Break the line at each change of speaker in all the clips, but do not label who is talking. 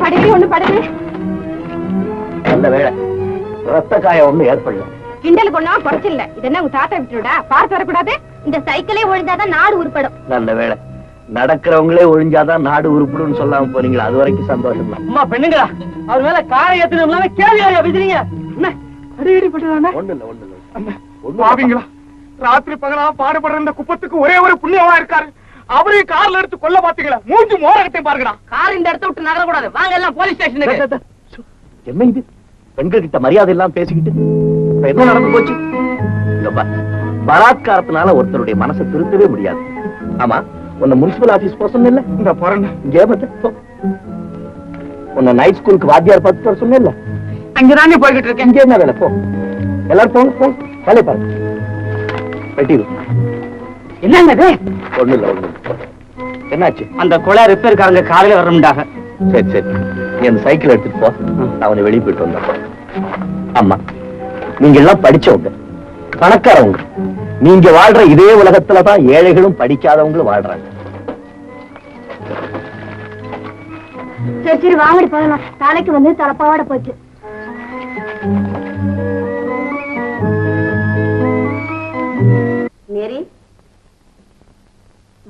படவே ஒண்ணு படவே
நல்ல வேலை ரத்த காயம் ஏற்படல
கிண்டல் கொண்டா குறைச்சில்ல. இது என்ன உங்க தாத்தா விட்டுடா பார்த்து வரக்கூடாது? இந்த சைக்கிளே ஒழிஞ்சாதான் நாடு உருப்படும்.
நல்ல வேலை நடக்கிறவங்களே ஒழிஞ்சாதான் நாடு உருப்பிடும்னு சொல்லாம போறீங்களா அது வரைக்கும் சந்தோஷம் தான்.
அம்மா பெண்ணுங்களா அவர் மேல காரை ஏத்துனோம்னா கேள்வி அடிக்கடி பட்டுறானே
ஒண்ணு இல்ல ஒண்ணு இல்ல. ஒண்ணு
பாவிங்களா? ராத்திரி பகலா பாடுபடுற இந்த குப்பத்துக்கு ஒரே ஒரு புண்ணியமா இருக்காரு. அவரையும் கார்ல எடுத்து கொல்ல பாத்தீங்களா? மூஞ்சி மோரகத்தையும் பாருங்கடா.
கார் இந்த இடத்த விட்டு நகரக்கூடாது. வாங்க எல்லாம் போலீஸ் ஸ்டேஷனுக்கு
என்ன இது? பெண்கள் கிட்ட மரியாதை எல்லாம் பேசிக்கிட்டு? என்ன நடந்து போச்சு? பலாத்காரத்தினால ஒருத்தருடைய மனசை திருத்தவே முடியாது. ஆமா உன்னை முனிசிபல் ஆபீஸ் போக சொன்ன
இந்த பிறந்த
இங்கே போ. உன்னை நைட் ஸ்கூலுக்கு வாத்தியார் பார்த்து வர சொன்னேன்ல?
அங்கதானே போய்கிட்டு இருக்கேன்.
இங்கே என்ன வேலை? போ. எல்லாரும் போங்க போங்க. வேலையை பாருங்க. வெட்டிடு.
என்னங்க இது
ஒண்ணு இல்ல ஒண்ணு இல்ல. என்னாச்சு?
அந்த குழா ரிப்பேர்காரங்க காலையில வரணும்டாக.
சரி சரி. நீ அந்த சைக்கிள் எடுத்துட்டு போ. நான் அவனை வெளியே போயிட்டு வந்தேன். அம்மா நீங்க எல்லாம் படிச்சவங்க பணக்காரவங்க. நீங்க வாழ்ற இதே உலகத்துல தான் ஏழைகளும் படிக்காதவங்களும் வாழ்றாங்க.
சரி சரி வாங்கடி போகலாம். தலைக்கு வந்து தலைப்பாவாட போச்சு.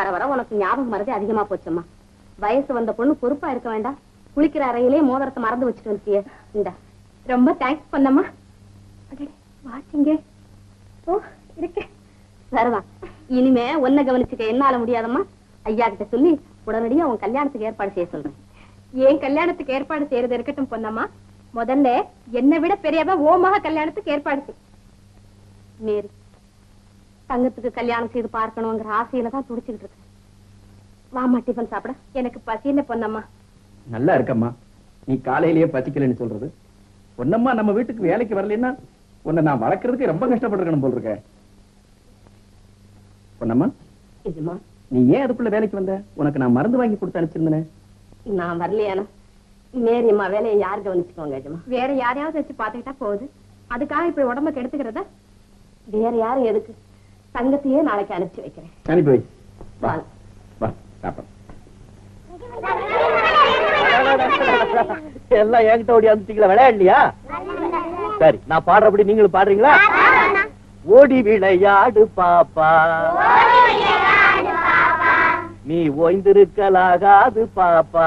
வர வர உனக்கு ஞாபகம் மறதி அதிகமா போச்சம்மா. வயசு வந்த பொண்ணு பொறுப்பா இருக்க வேண்டாம். குளிக்கிற அறையிலே மோதிரத்தை மறந்து வச்சுட்டு வந்துட்டியே. இந்த ரொம்ப தேங்க்ஸ் பண்ணம்மா வாச்சிங்க ஓ இருக்கு வருவான் இனிமே ஒன்ன கவனிச்சுக்க என்னால முடியாதம்மா. ஐயா கிட்ட சொல்லி உடனடியா உன் கல்யாணத்துக்கு ஏற்பாடு செய்ய சொல்றேன். ஏன் கல்யாணத்துக்கு ஏற்பாடு செய்யறது இருக்கட்டும் பொன்னம்மா. முதல்ல என்னை விட பெரியவன் ஓமாக கல்யாணத்துக்கு ஏற்பாடு செய். மேரி. தங்கத்துக்கு கல்யாணம் செய்து பார்க்கணுங்கிற ஆசையில தான் துடிச்சுக்கிட்டு இருக்கேன். வாமா டிஃபன் சாப்பிட. எனக்கு பசின்னு பொன்னம்மா.
நல்லா இருக்கம்மா. நீ காலையிலேயே பசிக்கலைன்னு சொல்றது. பொன்னம்மா நம்ம வீட்டுக்கு வேலைக்கு வரலைன்னா உன்னை நான் வளர்க்கறதுக்கு ரொம்ப கஷ்டப்பட்டிருக்கணும் போல் இருக்க. பொன்னம்மா நீ ஏன் அதுக்குள்ள வேலைக்கு வந்த? உனக்கு நான் மருந்து வாங்கி கொடுத்து அனுப்பிச்சிருந்தேனே.
நான் வரலையானா? மேரி அம்மா வேலையை யார் கவனிச்சுக்கோங்க எஜமா? வேற யாரையாவது வச்சு பாத்துக்கிட்டா போகுது. அதுக்காக இப்படி உடம்ப கெடுத்துக்கிறத? வேற யாரும் எதுக்கு? தங்கத்தையே நாளைக்கு அனுப்பிச்சு வைக்கிறேன்.
அனுப்பி வை.
எல்லாம் என்கிட்ட ஓடி வந்துட்டீங்களா விளையாடலையா? சரி நான் பாடுறபடி நீங்களும் பாடுறீங்களா? ஓடி விளையாடு பாப்பா. நீ ஓய்ந்திருக்கலாகாது பாப்பா.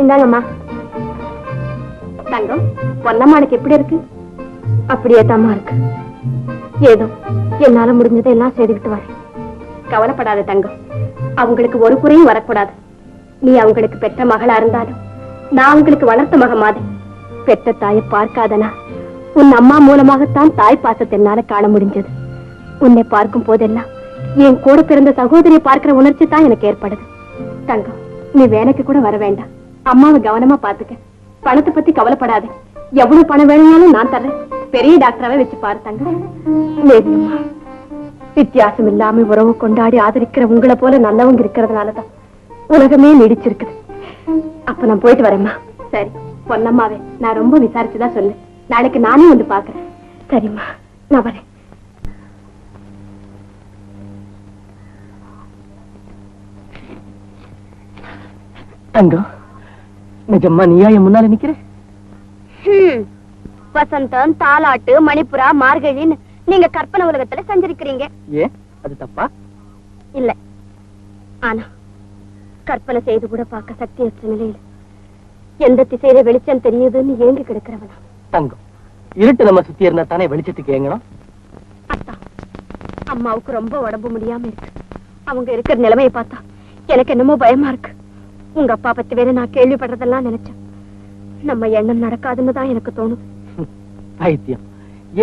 இந்தாங்கம்மா. தங்கம் பொன்னம்மாளுக்கு எப்படி இருக்கு? அப்படியே தாம்மா இருக்கு. ஏதோ என்னால முடிஞ்சதை எல்லாம் செய்துக்கிட்டு வரேன். கவலைப்படாத தங்கம் அவங்களுக்கு ஒரு குறையும் வரக்கூடாது. நீ அவங்களுக்கு பெற்ற மகளா இருந்தாலும் நான் அவங்களுக்கு வளர்த்த மக மாதிரி பெற்ற தாயை பார்க்காதனா? உன் அம்மா மூலமாகத்தான் தாய் பாசத்தை என்னால காண முடிஞ்சது. உன்னை பார்க்கும் போதெல்லாம் என் கூட பிறந்த சகோதரியை பார்க்கிற உணர்ச்சி தான் எனக்கு ஏற்படுது தங்கம் நீ வேலைக்கு கூட வர வேண்டாம். அம்மாவை கவனமா பாத்துக்க பணத்தை பத்தி கவலைப்படாத. எவ்வளவு பணம் வேணும்னாலும் நான் தர்றேன். பெரிய டாக்டராவே வச்சு பாரு தங்கம். வித்தியாசம் இல்லாம உறவு கொண்டாடி ஆதரிக்கிற உங்களை போல நல்லவங்க இருக்கிறதுனாலதான் உலகமே நீடிச்சிருக்குது. அப்ப நான் போயிட்டு வரேம்மா. சரி பொன்னம்மாவே நான் ரொம்ப விசாரிச்சுதான் சொல்லு நாளைக்கு நானே வந்து பாக்குறேன். சரிம்மா நான் வரேன்.
தங்கம் நிஜம்மா நீயா என் முன்னால நிக்கிற?
வசந்தம் தாலாட்டு மணிப்புரா மார்கழின்னு நீங்க கற்பனை உலகத்துல சஞ்சரிக்கிறீங்க.
ஏன்? அது தப்பா?
இல்ல. ஆனா கற்பனை செய்து கூட பார்க்க சக்தியற்ற நிலையில எந்த திசையில வெளிச்சம் தெரியுதுன்னு ஏங்கி கிடக்கிறவனா?
தங்கம் இருட்டு நம்ம சுத்தி இருந்தா தானே வெளிச்சத்துக்கு ஏங்கணும்?
அம்மாவுக்கு ரொம்ப உடம்பு முடியாம இருக்கு. அவங்க இருக்கிற நிலைமையை பார்த்தா எனக்கு என்னமோ பயமா இருக்கு. உங்க அப்பா பத்தி வேற நான் கேள்விப்படுறதெல்லாம் நினைச்சேன். நம்ம எண்ணம் நடக்காதுன்னு தான் எனக்கு தோணும்
பைத்தியம்.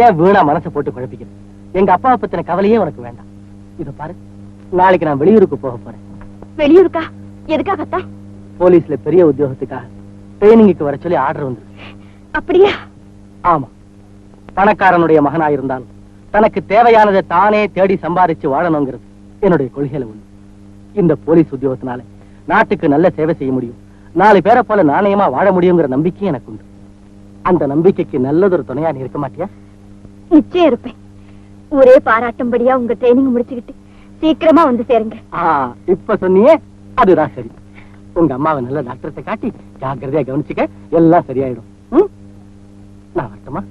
ஏன் வீணா மனசை போட்டு குழப்பிக்கிற எங்க அப்பாவை பத்தின கவலையே உனக்கு வேண்டாம். இத பாரு நாளைக்கு நான் வெளியூருக்கு போக போறேன்.
வெளியூருக்கா? எதுக்காகத்தான்
போலீஸ்ல பெரிய உத்தியோகத்துக்காக ட்ரைனிங்குக்கு வர சொல்லி ஆர்டர் வந்து
அப்படியா?
ஆமா. பணக்காரனுடைய மகனா இருந்தாலும் தனக்கு தேவையானதை தானே தேடி சம்பாதிச்சு வாழணுங்கிறது என்னுடைய கொள்கையில ஒண்ணு. இந்த போலீஸ் உத்தியோகத்தினால நாட்டுக்கு நல்ல சேவை செய்ய முடியும். நாலு பேரை போல நாணயமா வாழ முடியுங்கிற நம்பிக்கை எனக்கு உண்டு அந்த நம்பிக்கைக்கு நல்லதொரு துணையா நீ இருக்க மாட்டியா?
நிச்சயம் இருப்பேன். ஊரே பாராட்டும்படியா உங்க ட்ரைனிங் முடிச்சுக்கிட்டு சீக்கிரமா வந்து சேருங்க.
இப்ப சொன்னியே அதுதான் சரி. உங்க அம்மாவை நல்ல டாக்டர்கிட்ட காட்டி ஜாக்கிரதையா கவனிச்சுக்க எல்லாம் சரியாயிடும். ம்? நான் வரட்டுமா?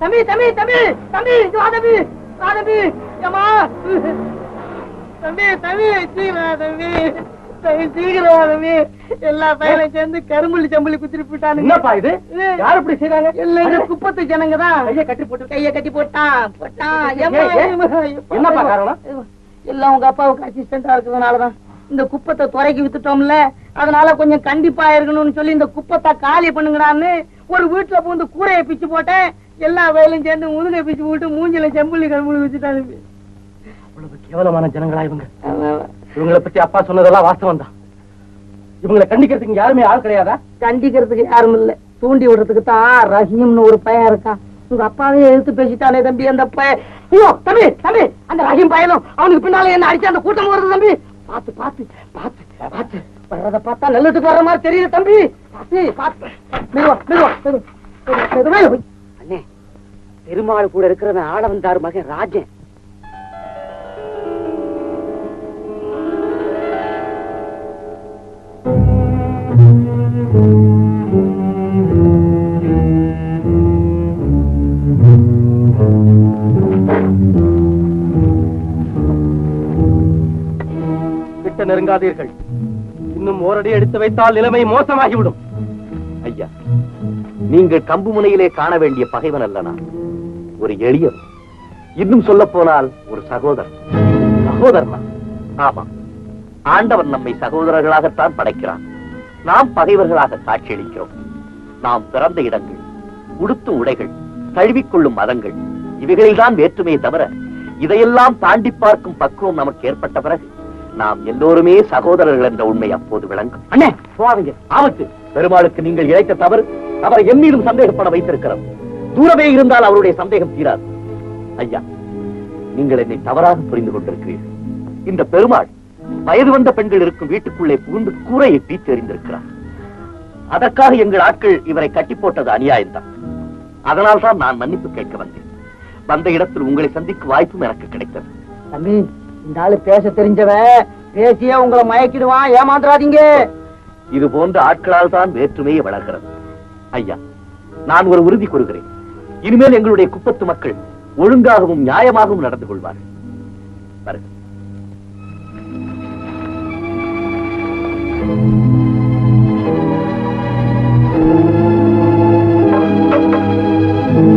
தம்பி தம்பி தம்பி தம்பி வா தம்பி வா தம்பி ஏமா தம்பி தம்பி சீக்கிரம் தம்பி தம்பி சீக்கிரம் வா தம்பி. எல்லா பையனும் சேர்ந்து கரும்புள்ளி சம்பளி குத்திட்டு போயிட்டானுங்க.
என்னப்பா இது?
யார் இப்படி செய்றாங்க? இந்த குப்பத்து ஜனங்க தான் கைய கட்டி போட்டு கைய கட்டி போட்டான் போட்டான் என்னப்பா காரணம்? எல்லாம் உங்க அப்பாவுக்கு அசிஸ்டண்டா இருக்கிறதுனாலதான் இந்த குப்பத்தை துறைக்கு வித்துட்டோம்ல. அதனால கொஞ்சம் கண்டிப்பா இருக்கணும்னு சொல்லி இந்த குப்பத்தை காலி பண்ணுங்கடான்னு ஒரு வீட்டுல பூந்து கூரையை பிச்சு போட்டேன். எல்லா வயலும் சேர்ந்து முதுகை பிச்சு போட்டு மூஞ்சில செம்புள்ளி கரும்புள்ளி வச்சுட்டாங்க அவ்வளவு கேவலமான ஜனங்களா இவங்க. இவங்களை பத்தி அப்பா சொன்னதெல்லாம் வாஸ்தவம் தான். இவங்களை கண்டிக்கிறதுக்கு யாருமே ஆள் கிடையாதா? கண்டிக்கிறதுக்கு யாரும் இல்ல. தூண்டி விடுறதுக்கு தான் ரஹீம்னு ஒரு பையன் இருக்கான். உங்க அப்பாவே எழுத்து பேசிட்டானே தம்பி அந்த பையன். ஐயோ தம்பி தம்பி அந்த ரஹீம் பையனும் அவனுக்கு பின்னால என்ன அடிச்சு அந்த கூட்டம் வருது தம்பி. பாத்து பாத்து பாத்து பாத்து வர்றத பார்த்தா நல்லதுக்கு வர்ற மாதிரி தெரியுது தம்பி. அண்ணே பெருமாள் கூட இருக்கிறவன் ஆள வந்தாரு மகன் ராஜன். நெருங்காதீர்கள். இன்னும் ஓரடி எடுத்து வைத்தால் நிலைமை மோசமாகிவிடும்.
ஐயா நீங்கள் கம்பு முனையிலே காண வேண்டிய பகைவன் அல்லனா? ஒரு எளியவன். இன்னும் சொல்ல போனால் ஒரு சகோதரன். சகோதரனா? ஆமா ஆண்டவன் நம்மை சகோதரர்களாகத்தான் படைக்கிறான். நாம் பகைவர்களாக காட்சியளிக்கிறோம் நாம் பிறந்த இடங்கள் உடுத்தும் உடைகள் தழுவிக்கொள்ளும் மதங்கள் இவைகளில்தான் வேற்றுமையை தவிர இதையெல்லாம் தாண்டி பார்க்கும் பக்குவம் நமக்கு ஏற்பட்ட பிறகு நாம் எல்லோருமே சகோதரர்கள் என்ற உண்மை அப்போது விளங்கும்.
அண்ணே போவாதீங்க ஆபத்து.
பெருமாளுக்கு நீங்கள் இழைத்த தவறு அவரை என் மீதும் சந்தேகப்பட வைத்திருக்கிறது தூரமே இருந்தால் அவருடைய சந்தேகம் தீராது. ஐயா நீங்கள் என்னை தவறாக புரிந்து கொண்டிருக்கிறீர்கள். இந்த பெருமாள் வயது வந்த பெண்கள் இருக்கும் வீட்டுக்குள்ளே புகுந்து கூரையை பீத்து எறிந்திருக்கிறார் அதற்காக எங்கள் ஆட்கள் இவரை கட்டி போட்டது அநியாயம்தான். அதனால் தான் நான் மன்னிப்பு கேட்க வந்தேன். வந்த இடத்தில் உங்களை சந்திக்கும் வாய்ப்பும் எனக்கு கிடைத்தது.
தம்பி இந்த ஆளு பேச தெரிஞ்சவன் பேசியே உங்களை மயக்கிடுவான் ஏமாந்துறாதீங்க.
இது போன்ற ஆட்களால் தான் வேற்றுமையை வளர்கிறது. ஐயா நான் ஒரு உறுதி கூறுகிறேன். இனிமேல் எங்களுடைய குப்பத்து மக்கள் ஒழுங்காகவும் நியாயமாகவும் நடந்து கொள்வார்கள்.